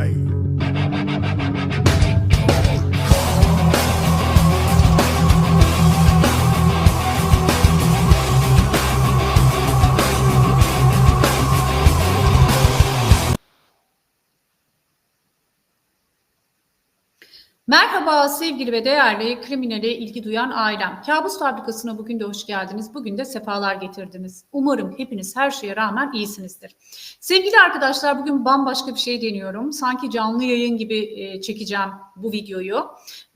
Bye. Merhaba sevgili ve değerli kriminale ilgi duyan ailem. Kabus Fabrikası'na bugün de hoş geldiniz. Bugün de sefalar getirdiniz. Umarım hepiniz her şeye rağmen iyisinizdir. Sevgili arkadaşlar bugün bambaşka bir şey deniyorum. Sanki canlı yayın gibi e, çekeceğim bu videoyu.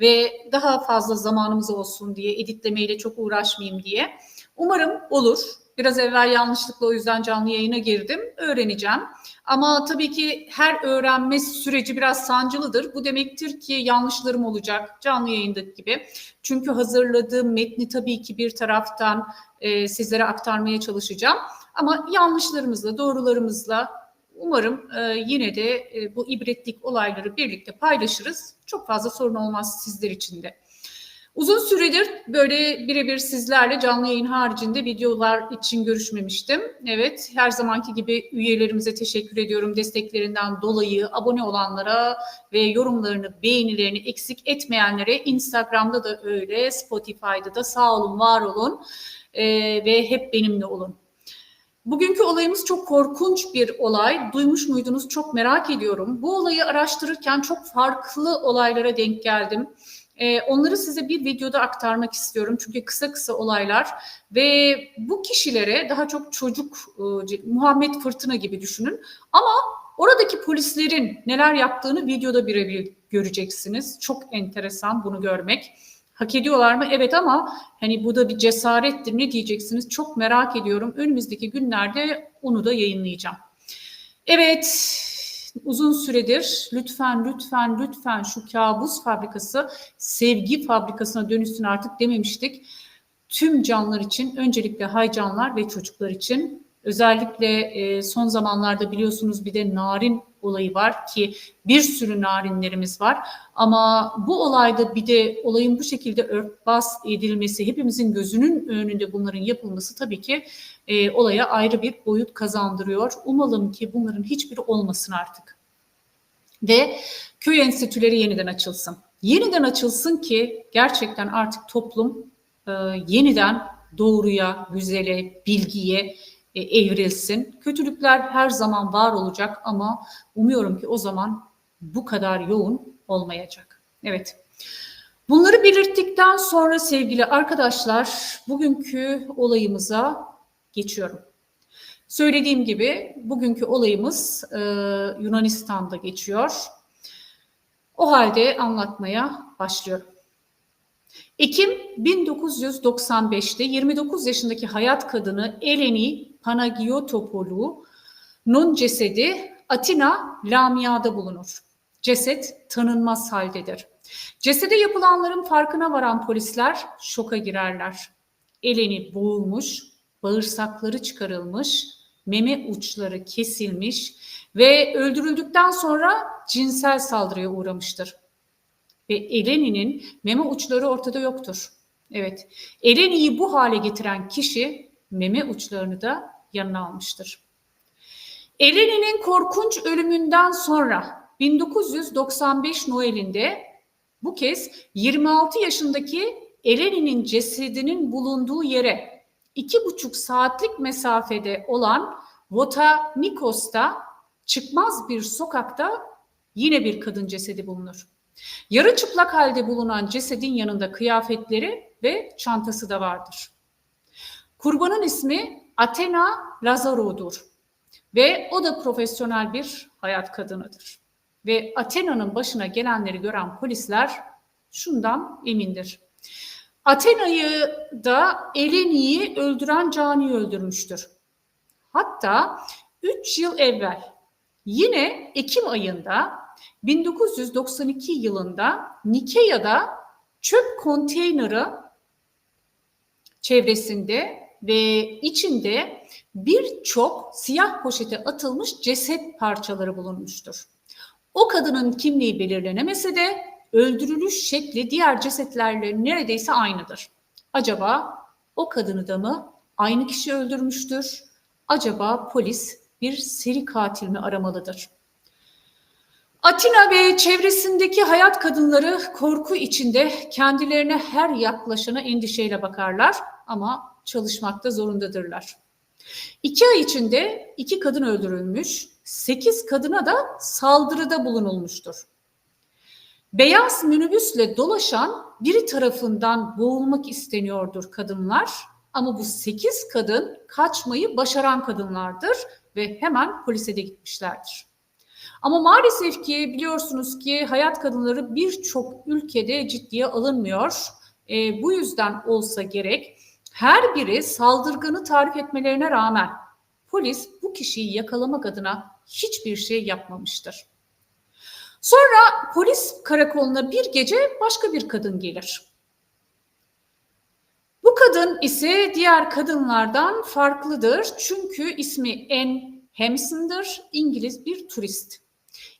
Ve daha fazla zamanımız olsun diye editlemeyle çok uğraşmayayım diye. Umarım olur. Biraz evvel yanlışlıkla o yüzden canlı yayına girdim. Öğreneceğim. Ama tabii ki her öğrenme süreci biraz sancılıdır. Bu demektir ki yanlışlarım olacak canlı yayındaki gibi. Çünkü hazırladığım metni tabii ki bir taraftan e, sizlere aktarmaya çalışacağım. Ama yanlışlarımızla, doğrularımızla umarım e, yine de e, bu ibretlik olayları birlikte paylaşırız. Çok fazla sorun olmaz sizler için de. Uzun süredir böyle birebir sizlerle canlı yayın haricinde videolar için görüşmemiştim. Evet, her zamanki gibi üyelerimize teşekkür ediyorum desteklerinden dolayı. Abone olanlara ve yorumlarını, beğenilerini eksik etmeyenlere Instagram'da da öyle, Spotify'da da sağ olun, var olun ee, ve hep benimle olun. Bugünkü olayımız çok korkunç bir olay. Duymuş muydunuz? Çok merak ediyorum. Bu olayı araştırırken çok farklı olaylara denk geldim. Ee, onları size bir videoda aktarmak istiyorum çünkü kısa kısa olaylar ve bu kişilere daha çok çocuk e, Muhammed Fırtına gibi düşünün ama oradaki polislerin neler yaptığını videoda birebir göreceksiniz. Çok enteresan bunu görmek. Hak ediyorlar mı? Evet ama hani bu da bir cesarettir. Ne diyeceksiniz? Çok merak ediyorum. Önümüzdeki günlerde onu da yayınlayacağım. Evet, uzun süredir lütfen lütfen lütfen şu kabus fabrikası sevgi fabrikasına dönüşsün artık dememiştik. Tüm canlılar için öncelikle haycanlar ve çocuklar için özellikle e, son zamanlarda biliyorsunuz bir de narin olayı var ki bir sürü narinlerimiz var ama bu olayda bir de olayın bu şekilde örtbas edilmesi hepimizin gözünün önünde bunların yapılması tabii ki e, olaya ayrı bir boyut kazandırıyor. Umalım ki bunların hiçbiri olmasın artık ve köy enstitüleri yeniden açılsın. Yeniden açılsın ki gerçekten artık toplum e, yeniden doğruya, güzele, bilgiye evrilsin. Kötülükler her zaman var olacak ama umuyorum ki o zaman bu kadar yoğun olmayacak. Evet. Bunları belirttikten sonra sevgili arkadaşlar bugünkü olayımıza geçiyorum. Söylediğim gibi bugünkü olayımız e, Yunanistan'da geçiyor. O halde anlatmaya başlıyorum. Ekim 1995'te 29 yaşındaki hayat kadını Eleni Panagiotopoulou cesedi Atina Lamia'da bulunur. Ceset tanınmaz haldedir. Cesede yapılanların farkına varan polisler şoka girerler. Eleni boğulmuş, bağırsakları çıkarılmış, meme uçları kesilmiş ve öldürüldükten sonra cinsel saldırıya uğramıştır. Ve Eleni'nin meme uçları ortada yoktur. Evet, Eleni'yi bu hale getiren kişi meme uçlarını da yanına almıştır. Eleni'nin korkunç ölümünden sonra 1995 Noel'inde bu kez 26 yaşındaki Eleni'nin cesedinin bulunduğu yere iki buçuk saatlik mesafede olan Votanikos'ta çıkmaz bir sokakta yine bir kadın cesedi bulunur. Yarı çıplak halde bulunan cesedin yanında kıyafetleri ve çantası da vardır. Kurbanın ismi Athena Lazaro'dur ve o da profesyonel bir hayat kadınıdır. Ve Athena'nın başına gelenleri gören polisler şundan emindir. Athena'yı da Eleni'yi öldüren Cani öldürmüştür. Hatta 3 yıl evvel yine Ekim ayında 1992 yılında Nikea'da çöp konteyneri çevresinde ve içinde birçok siyah poşete atılmış ceset parçaları bulunmuştur. O kadının kimliği belirlenemese de öldürülüş şekli diğer cesetlerle neredeyse aynıdır. Acaba o kadını da mı aynı kişi öldürmüştür? Acaba polis bir seri katil mi aramalıdır? Atina ve çevresindeki hayat kadınları korku içinde kendilerine her yaklaşana endişeyle bakarlar ama çalışmakta zorundadırlar. İki ay içinde iki kadın öldürülmüş, sekiz kadına da saldırıda bulunulmuştur. Beyaz minibüsle dolaşan biri tarafından boğulmak isteniyordur kadınlar ama bu sekiz kadın kaçmayı başaran kadınlardır ve hemen polise de gitmişlerdir. Ama maalesef ki biliyorsunuz ki hayat kadınları birçok ülkede ciddiye alınmıyor. E, bu yüzden olsa gerek her biri saldırganı tarif etmelerine rağmen polis bu kişiyi yakalamak adına hiçbir şey yapmamıştır. Sonra polis karakoluna bir gece başka bir kadın gelir. Bu kadın ise diğer kadınlardan farklıdır çünkü ismi Anne Hampson'dır, İngiliz bir turist.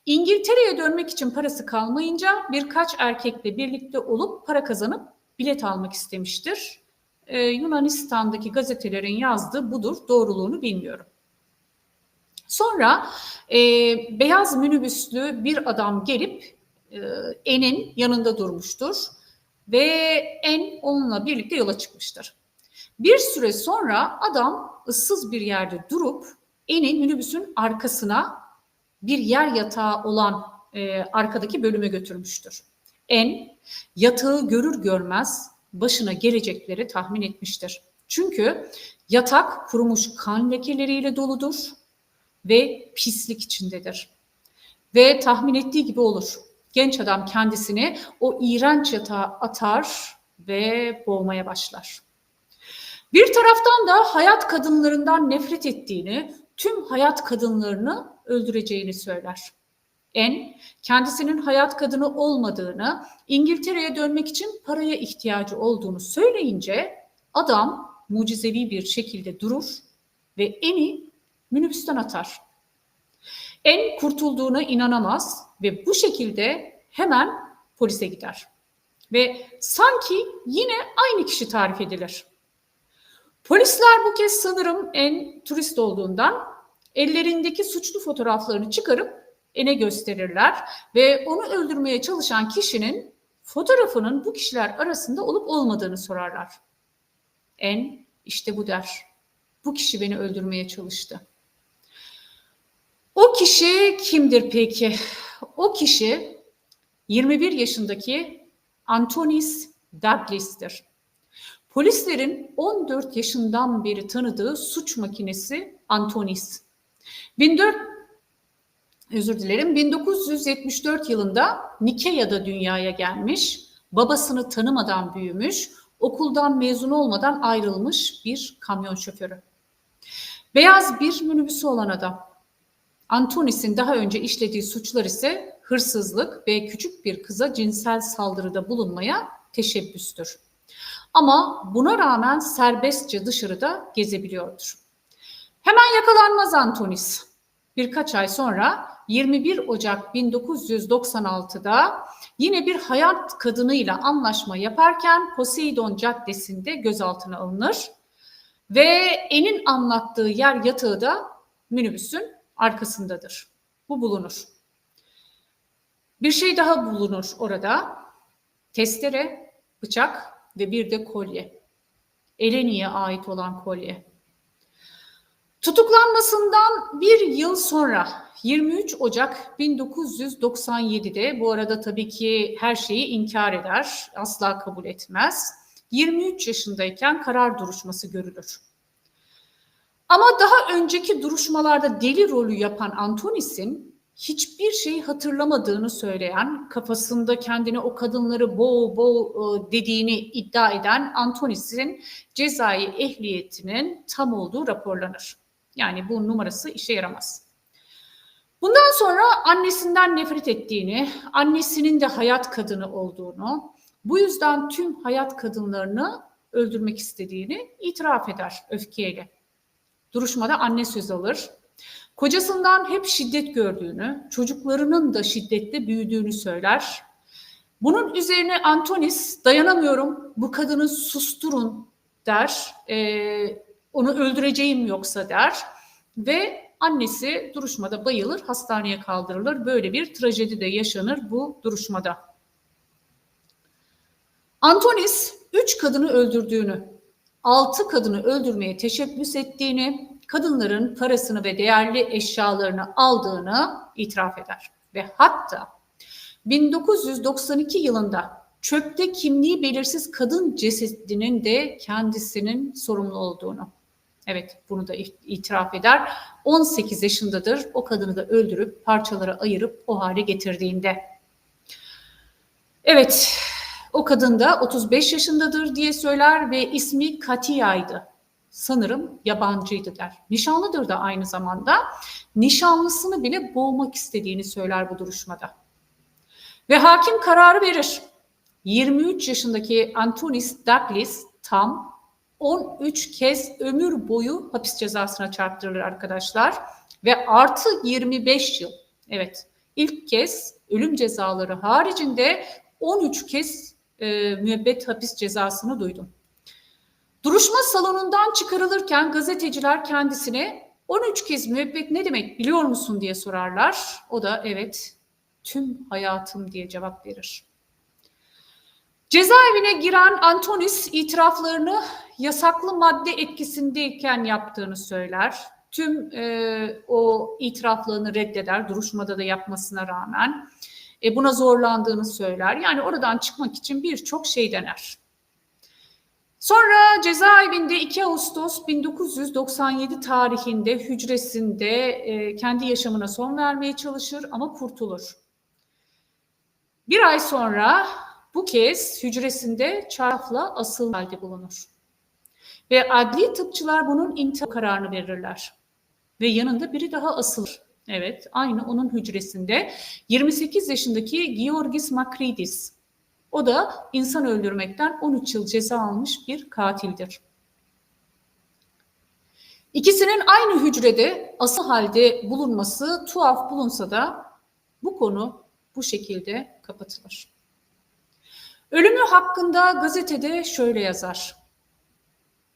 İngiltere'ye dönmek için parası kalmayınca birkaç erkekle birlikte olup para kazanıp bilet almak istemiştir. Ee, Yunanistan'daki gazetelerin yazdığı budur, doğruluğunu bilmiyorum. Sonra e, beyaz minibüslü bir adam gelip e, En'in yanında durmuştur ve En onunla birlikte yola çıkmıştır. Bir süre sonra adam ıssız bir yerde durup En'i minibüsün arkasına bir yer yatağı olan e, arkadaki bölüme götürmüştür. En yatağı görür görmez başına gelecekleri tahmin etmiştir. Çünkü yatak kurumuş kan lekeleriyle doludur ve pislik içindedir. Ve tahmin ettiği gibi olur. Genç adam kendisini o iğrenç yatağa atar ve boğmaya başlar. Bir taraftan da hayat kadınlarından nefret ettiğini, tüm hayat kadınlarını öldüreceğini söyler. En, kendisinin hayat kadını olmadığını, İngiltere'ye dönmek için paraya ihtiyacı olduğunu söyleyince adam mucizevi bir şekilde durur ve En'i minibüsten atar. En kurtulduğuna inanamaz ve bu şekilde hemen polise gider. Ve sanki yine aynı kişi tarif edilir. Polisler bu kez sanırım en turist olduğundan ellerindeki suçlu fotoğraflarını çıkarıp ene gösterirler ve onu öldürmeye çalışan kişinin fotoğrafının bu kişiler arasında olup olmadığını sorarlar. En işte bu der. Bu kişi beni öldürmeye çalıştı. O kişi kimdir peki? O kişi 21 yaşındaki Antonis Douglas'tir. Polislerin 14 yaşından beri tanıdığı suç makinesi Antonis. 14 özür dilerim 1974 yılında Nikea'da dünyaya gelmiş, babasını tanımadan büyümüş, okuldan mezun olmadan ayrılmış bir kamyon şoförü. Beyaz bir minibüsü olan adam. Antonis'in daha önce işlediği suçlar ise hırsızlık ve küçük bir kıza cinsel saldırıda bulunmaya teşebbüstür. Ama buna rağmen serbestçe dışarıda gezebiliyordur. Hemen yakalanmaz Antonis. Birkaç ay sonra 21 Ocak 1996'da yine bir hayat kadınıyla anlaşma yaparken Poseidon Caddesi'nde gözaltına alınır ve En'in anlattığı yer yatağı da minibüsün arkasındadır. Bu bulunur. Bir şey daha bulunur orada. Testere, bıçak ve bir de kolye. Eleni'ye ait olan kolye. Tutuklanmasından bir yıl sonra 23 Ocak 1997'de bu arada tabii ki her şeyi inkar eder, asla kabul etmez. 23 yaşındayken karar duruşması görülür. Ama daha önceki duruşmalarda deli rolü yapan Antonis'in hiçbir şey hatırlamadığını söyleyen, kafasında kendine o kadınları boğ boğ e, dediğini iddia eden Antonis'in cezai ehliyetinin tam olduğu raporlanır. Yani bu numarası işe yaramaz. Bundan sonra annesinden nefret ettiğini, annesinin de hayat kadını olduğunu, bu yüzden tüm hayat kadınlarını öldürmek istediğini itiraf eder öfkeyle. Duruşmada anne söz alır. Kocasından hep şiddet gördüğünü, çocuklarının da şiddette büyüdüğünü söyler. Bunun üzerine Antonis dayanamıyorum bu kadını susturun der. E, onu öldüreceğim yoksa der. Ve Annesi duruşmada bayılır, hastaneye kaldırılır. Böyle bir trajedi de yaşanır bu duruşmada. Antonis üç kadını öldürdüğünü, altı kadını öldürmeye teşebbüs ettiğini, kadınların parasını ve değerli eşyalarını aldığını itiraf eder. Ve hatta 1992 yılında çöpte kimliği belirsiz kadın cesedinin de kendisinin sorumlu olduğunu. Evet bunu da itiraf eder. 18 yaşındadır o kadını da öldürüp parçalara ayırıp o hale getirdiğinde. Evet o kadın da 35 yaşındadır diye söyler ve ismi Katiya'ydı. Sanırım yabancıydı der. Nişanlıdır da aynı zamanda. Nişanlısını bile boğmak istediğini söyler bu duruşmada. Ve hakim kararı verir. 23 yaşındaki Antonis Douglas tam 13 kez ömür boyu hapis cezasına çarptırılır arkadaşlar. Ve artı 25 yıl. Evet ilk kez ölüm cezaları haricinde 13 kez e, müebbet hapis cezasını duydum. Duruşma salonundan çıkarılırken gazeteciler kendisine 13 kez müebbet ne demek biliyor musun diye sorarlar. O da evet tüm hayatım diye cevap verir. Cezaevine giren Antonis itiraflarını yasaklı madde etkisindeyken yaptığını söyler. Tüm e, o itiraflarını reddeder duruşmada da yapmasına rağmen. E, buna zorlandığını söyler. Yani oradan çıkmak için birçok şey dener. Sonra cezaevinde 2 Ağustos 1997 tarihinde hücresinde e, kendi yaşamına son vermeye çalışır ama kurtulur. Bir ay sonra bu kez hücresinde çarpla asıl halde bulunur. Ve adli tıpçılar bunun intihar kararını verirler. Ve yanında biri daha asılır. Evet, aynı onun hücresinde 28 yaşındaki Georgis Makridis. O da insan öldürmekten 13 yıl ceza almış bir katildir. İkisinin aynı hücrede asıl halde bulunması tuhaf bulunsa da bu konu bu şekilde kapatılır. Ölümü hakkında gazetede şöyle yazar.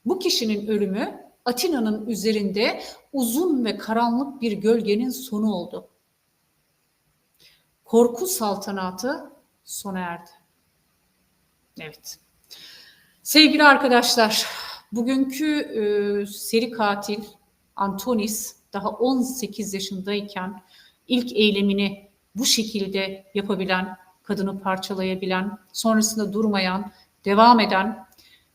Bu kişinin ölümü Atina'nın üzerinde uzun ve karanlık bir gölgenin sonu oldu. Korku saltanatı sona erdi. Evet. Sevgili arkadaşlar, bugünkü e, seri katil Antonis daha 18 yaşındayken ilk eylemini bu şekilde yapabilen, kadını parçalayabilen, sonrasında durmayan, devam eden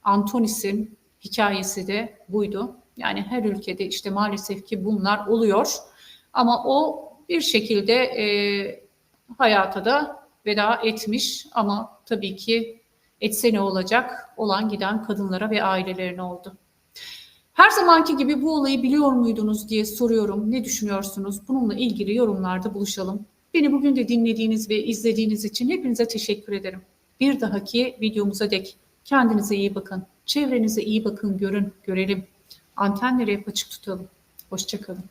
Antonis'in hikayesi de buydu. Yani her ülkede işte maalesef ki bunlar oluyor. Ama o bir şekilde e, hayata da veda etmiş ama tabii ki etse ne olacak? Olan giden kadınlara ve ailelerine oldu. Her zamanki gibi bu olayı biliyor muydunuz diye soruyorum. Ne düşünüyorsunuz? Bununla ilgili yorumlarda buluşalım. Beni bugün de dinlediğiniz ve izlediğiniz için hepinize teşekkür ederim. Bir dahaki videomuza dek kendinize iyi bakın. Çevrenize iyi bakın, görün, görelim. Antenleri hep açık tutalım. Hoşçakalın.